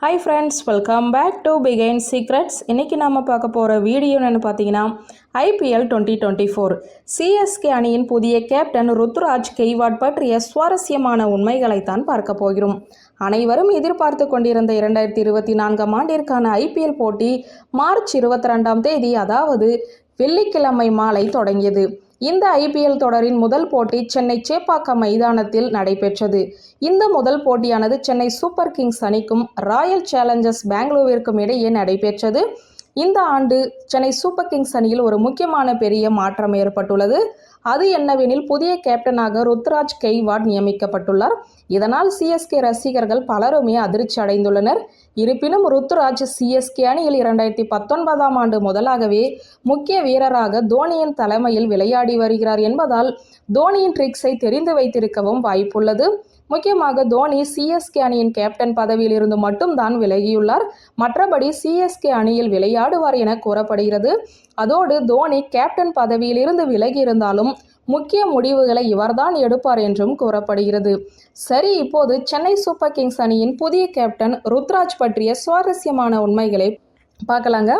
Hi friends welcome back to பிகைன் secrets இன்றைக்கி நம்ம பார்க்க போகிற வீடியோ என்னென்னு பார்த்தீங்கன்னா IPL twenty twenty four CSK அணியின் புதிய கேப்டன் ருத்துராஜ் கெய்வாட் பற்றிய சுவாரஸ்யமான உண்மைகளைத்தான் பார்க்க போகிறோம். அனைவரும் எதிர்பார்த்து கொண்டிருந்த இரண்டாயிரத்தி இருபத்தி நான்காம் ஆண்டிற்கான ஐபிஎல் போட்டி மார்ச் இருபத்தி ரெண்டாம் தேதி அதாவது வெள்ளிக்கிழமை மாலை தொடங்கியது. இந்த ஐபிஎல் தொடரின் முதல் போட்டி சென்னை சேப்பாக்கம் மைதானத்தில் நடைபெற்றது. இந்த முதல் போட்டியானது சென்னை சூப்பர் கிங்ஸ் அணிக்கும் ராயல் சேலஞ்சர்ஸ் பெங்களூருவிற்கும் இடையே நடைபெற்றது. இந்த ஆண்டு சென்னை சூப்பர் கிங்ஸ் அணியில் ஒரு முக்கியமான பெரிய மாற்றம் ஏற்பட்டுள்ளது. அது என்னவெனில் புதிய கேப்டனாக ருத்ராஜ் கெய்வாட் நியமிக்கப்பட்டுள்ளார். இதனால் சிஎஸ்கே ரசிகர்கள் பலருமே அதிர்ச்சி அடைந்துள்ளனர். இருப்பினும் ருத்துராஜ் சிஎஸ்கே அணியில் இரண்டாயிரத்தி பத்தொன்பதாம் ஆண்டு முதலாகவே முக்கிய வீரராக தோனியின் தலைமையில் விளையாடி வருகிறார் என்பதால் தோனியின் ட்ரிக்ஸை தெரிந்து வைத்திருக்கவும் வாய்ப்புள்ளது. முக்கியமாக தோனி சிஎஸ்கே அணியின் கேப்டன் பதவியில் இருந்து மட்டும்தான் விலகியுள்ளார். மற்றபடி சிஎஸ்கே அணியில் விளையாடுவார் என கூறப்படுகிறது. அதோடு தோனி கேப்டன் பதவியில் இருந்து விலகி இருந்தாலும் முக்கிய முடிவுகளை இவர்தான் எடுப்பார் என்றும் கூறப்படுகிறது. சரி இப்போது சென்னை சூப்பர் கிங்ஸ் அணியின் புதிய கேப்டன் ருத்ராஜ் பற்றிய சுவாரஸ்யமான உண்மைகளை பார்க்கலாங்க.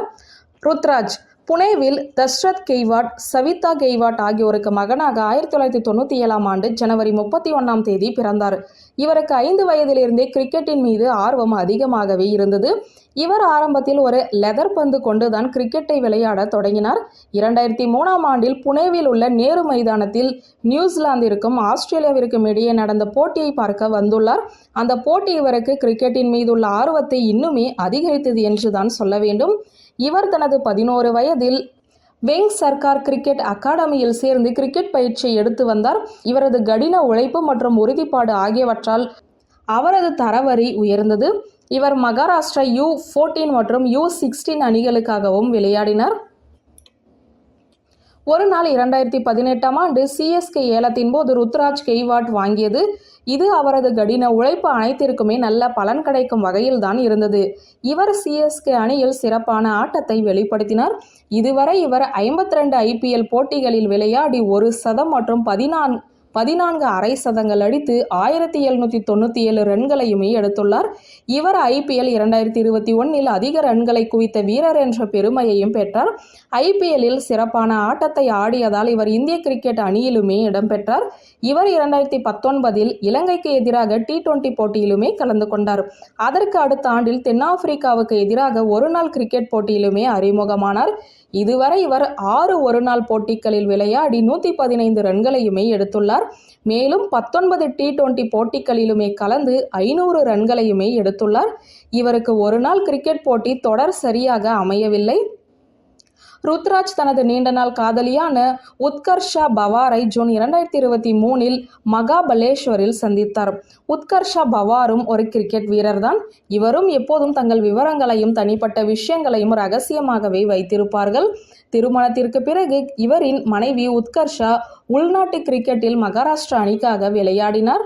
ருத்ராஜ் புனேவில் தஷ்ரத் கெய்வாட் சவிதா கெய்வாட் ஆகியோருக்கு மகனாக ஆயிரத்தி தொள்ளாயிரத்தி தொண்ணூற்றி ஏழாம் ஆண்டு ஜனவரி முப்பத்தி ஒன்றாம் தேதி பிறந்தார். இவருக்கு ஐந்து வயதிலிருந்தே கிரிக்கெட்டின் மீது ஆர்வம் அதிகமாகவே இருந்தது. இவர் ஆரம்பத்தில் ஒரு லெதர் பந்து கொண்டுதான் கிரிக்கெட்டை விளையாட தொடங்கினார். இரண்டாயிரத்தி மூணாம் ஆண்டில் புனேவில் உள்ள நேரு மைதானத்தில் நியூசிலாந்திற்கும் ஆஸ்திரேலியாவிற்கும் இடையே நடந்த போட்டியை பார்க்க வந்துள்ளார். அந்த போட்டி இவருக்கு கிரிக்கெட்டின் மீதுள்ள ஆர்வத்தை இன்னுமே அதிகரித்தது என்றுதான் சொல்ல வேண்டும். இவர் தனது பதினோரு வயதில் வெங் சர்க்கார் கிரிக்கெட் அகாடமியில் சேர்ந்து கிரிக்கெட் பயிற்சியை எடுத்து வந்தார். இவரது கடின உழைப்பு மற்றும் உறுதிப்பாடு ஆகியவற்றால் அவரது தரவரி உயர்ந்தது. இவர் மகாராஷ்டிரா யூ ஃபோர்டீன் மற்றும் யூ சிக்ஸ்டீன் அணிகளுக்காகவும் விளையாடினார். ஒரு நாள் இரண்டாயிரத்தி பதினெட்டாம் ஆண்டு சிஎஸ்கே ஏலத்தின் போது ருத்ராஜ் கெய்வாட் வாங்கியது. இது அவரது கடின உழைப்பு அனைத்திற்குமே நல்ல பலன் கிடைக்கும் வகையில் தான் இருந்தது. இவர் சிஎஸ்கே அணியில் சிறப்பான ஆட்டத்தை வெளிப்படுத்தினார். இதுவரை இவர் ஐம்பத்தி ரெண்டு ஐபிஎல் போட்டிகளில் விளையாடி ஒரு சதம் மற்றும் பதினான்கு பதினான்கு அரை சதங்கள் அடித்து ஆயிரத்தி எழுநூற்றி தொண்ணூற்றி ஏழு ரன்களையுமே எடுத்துள்ளார். இவர் ஐபிஎல் இரண்டாயிரத்தி இருபத்தி ஒன்னில் அதிக ரன்களை குவித்த வீரர் என்ற பெருமையையும் பெற்றார். ஐபிஎல்லில் சிறப்பான ஆட்டத்தை ஆடியதால் இவர் இந்திய கிரிக்கெட் அணியிலுமே இடம்பெற்றார் இவர் இரண்டாயிரத்தி பத்தொன்பதில் இலங்கைக்கு எதிராக டி டுவெண்டி போட்டியிலுமே கலந்து கொண்டார். அதற்கு அடுத்த ஆண்டில் தென்னாப்பிரிக்காவுக்கு எதிராக ஒரு நாள் கிரிக்கெட் போட்டியிலுமே அறிமுகமானார். இதுவரை இவர் ஆறு ஒருநாள் போட்டிகளில் விளையாடி நூற்றி பதினைந்து ரன்களையுமே எடுத்துள்ளார். மேலும் பத்தொன்பது டி டுவெண்டி போட்டிகளிலுமே கலந்து ஐநூறு ரன்களையுமே எடுத்துள்ளார். இவருக்கு ஒரு நாள் கிரிக்கெட் போட்டி தொடர் சரியாக அமையவில்லை. ருத்ராஜ் தனது நீண்ட நாள் காதலியான உத்கர்ஷா பவாரை ஜூன் இரண்டாயிரத்தி இருபத்தி மூணில் மகாபலேஸ்வரில் சந்தித்தார். உத்கர்ஷா பவாரும் ஒரு கிரிக்கெட் வீரர்தான். இவரும் எப்போதும் தங்கள் விவரங்களையும் தனிப்பட்ட விஷயங்களையும் ரகசியமாகவே வைத்திருப்பார்கள். திருமணத்திற்கு பிறகு இவரின் மனைவி உத்கர்ஷா உள்நாட்டு கிரிக்கெட்டில் மகாராஷ்டிரா அணிக்காக விளையாடினார்.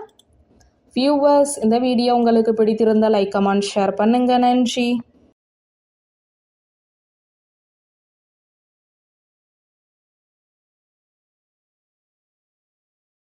வியூவர்ஸ் இந்த வீடியோ உங்களுக்கு பிடித்திருந்தால் லைக் கமெண்ட் ஷேர் பண்ணுங்க. நன்றி.